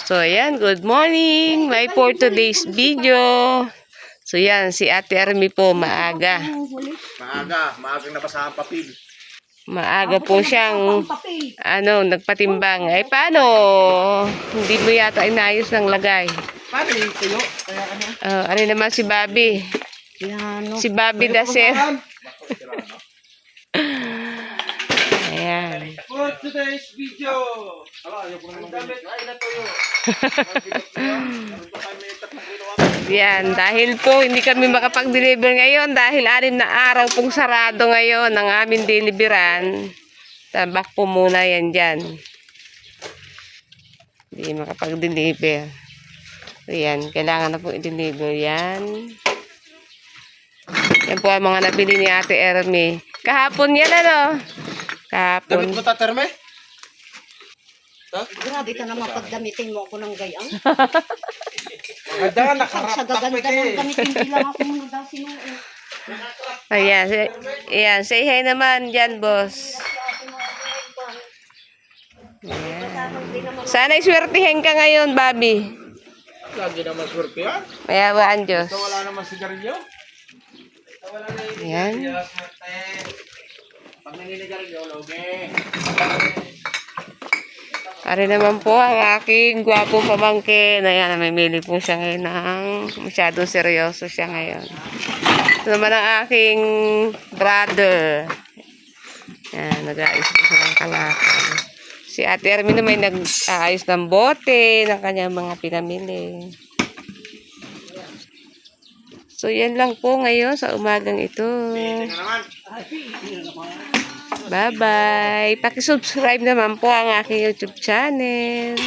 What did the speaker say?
So, ayan. Good morning. May for today's video. So, yan. Si Ate Army po, maaga. Maaga, maagang nabasa ang papel. Maaga po siyang, ano, nagpatimbang. Ay, paano? Hindi mo yata inayos ng lagay. Paano yung tuyo? Kaya ano? Uh, ano naman si Bobby? Yan, Si Bobby Daser. Ayan. For today's video. Ang damit ay natuyo. Yan, dahil po hindi kami makapag-deliver ngayon dahil anim na araw pong sarado ngayon ang aming deliveran. Tabak po muna yan dyan. Hindi makapag-deliver. So yan, kailangan na po i-deliver yan. Yan po ang mga nabili ni Ate Ermi. Kahapon yan ano? Damit Kahapon. mo ta, Terme? grabe ka naman pag gamitin mo ako ng gayang. Maganda nakarap sa gaganda ng gamitin, hindi lang ako muna daw sinuot. Ayan, say, ayan, say hi naman dyan, boss. Ayan. Sana'y swertihin ka ngayon, Bobby. Lagi naman swerte yan. Mayawaan Diyos. Ito wala naman sigarilyo. Ayan. Swerte. Pag naninigarilyo, loge. Ari naman po ang aking gwapong pamangkin. Ayan, namimili po siya ngayon ng masyadong seryoso siya ngayon. Ito naman ang aking brother. Ayan, nag-aayos po siya ng kalakal. Si Ate Ermin naman ay nag-aayos ng bote ng kanyang mga pinamili. So, yan lang po ngayon sa umagang ito. Bye-bye. Pakisubscribe naman po ang aking YouTube channel.